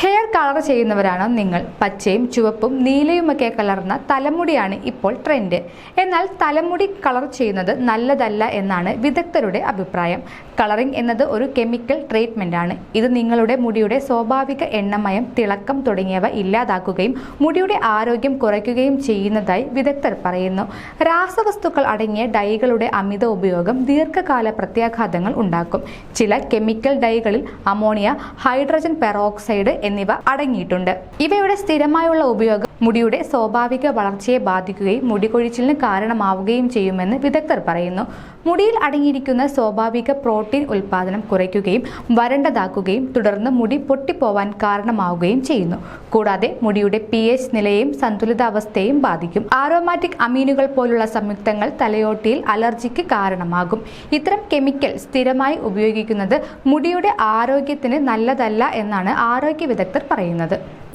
Hair colour ചെയ്യുന്നവരാണോ നിങ്ങൾ. പച്ചയും ചുവപ്പും നീലയുമൊക്കെ കലർന്ന തലമുടിയാണ് ഇപ്പോൾ ട്രെൻഡ് എന്നാൽ തലമുടി കളർ ചെയ്യുന്നത് നല്ലതല്ല എന്നാണ് വിദഗ്ധരുടെ അഭിപ്രായം. കളറിംഗ് എന്നത് ഒരു കെമിക്കൽ ട്രീറ്റ്മെന്റ് ആണ്. ഇത് നിങ്ങളുടെ മുടിയുടെ സ്വാഭാവിക എണ്ണമയം തിളക്കം തുടങ്ങിയവ ഇല്ലാതാക്കുകയും മുടിയുടെ ആരോഗ്യം കുറയ്ക്കുകയും ചെയ്യുന്നതായി വിദഗ്ധർ പറയുന്നു. രാസവസ്തുക്കൾ അടങ്ങിയ ഡൈകളുടെ അമിത ഉപയോഗം ദീർഘകാല പ്രത്യാഘാതങ്ങൾ ഉണ്ടാക്കും. ചില കെമിക്കൽ ഡൈകളിൽ അമോണിയ ഹൈഡ്രജൻ പെറോക്സൈഡ് എന്നിവ അടങ്ങിയിട്ടുണ്ട്. ഇവയുടെ സ്ഥിരമായുള്ള ഉപയോഗം മുടിയുടെ സ്വാഭാവിക വളർച്ചയെ ബാധിക്കുകയും മുടികൊഴിച്ചിലിന് കാരണമാവുകയും ചെയ്യുമെന്ന് വിദഗ്ധർ പറയുന്നു. മുടിയിൽ അടങ്ങിയിരിക്കുന്ന സ്വാഭാവിക പ്രോട്ടീൻ ഉൽപ്പാദനം കുറയ്ക്കുകയും വരണ്ടതാക്കുകയും തുടർന്ന് മുടി പൊട്ടിപ്പോവാൻ കാരണമാവുകയും ചെയ്യുന്നു. കൂടാതെ മുടിയുടെ പി എച്ച് നിലയെയും സന്തുലിതാവസ്ഥയെയും ബാധിക്കും. ആരോമാറ്റിക് അമീനുകൾ പോലുള്ള സംയുക്തങ്ങൾ തലയോട്ടിയിൽ അലർജിക്ക് കാരണമാകും. ഇത്തരം കെമിക്കൽ സ്ഥിരമായി ഉപയോഗിക്കുന്നത് മുടിയുടെ ആരോഗ്യത്തിന് നല്ലതല്ല എന്നാണ് ആരോഗ്യ വിദഗ്ധർ പറയുന്നത്.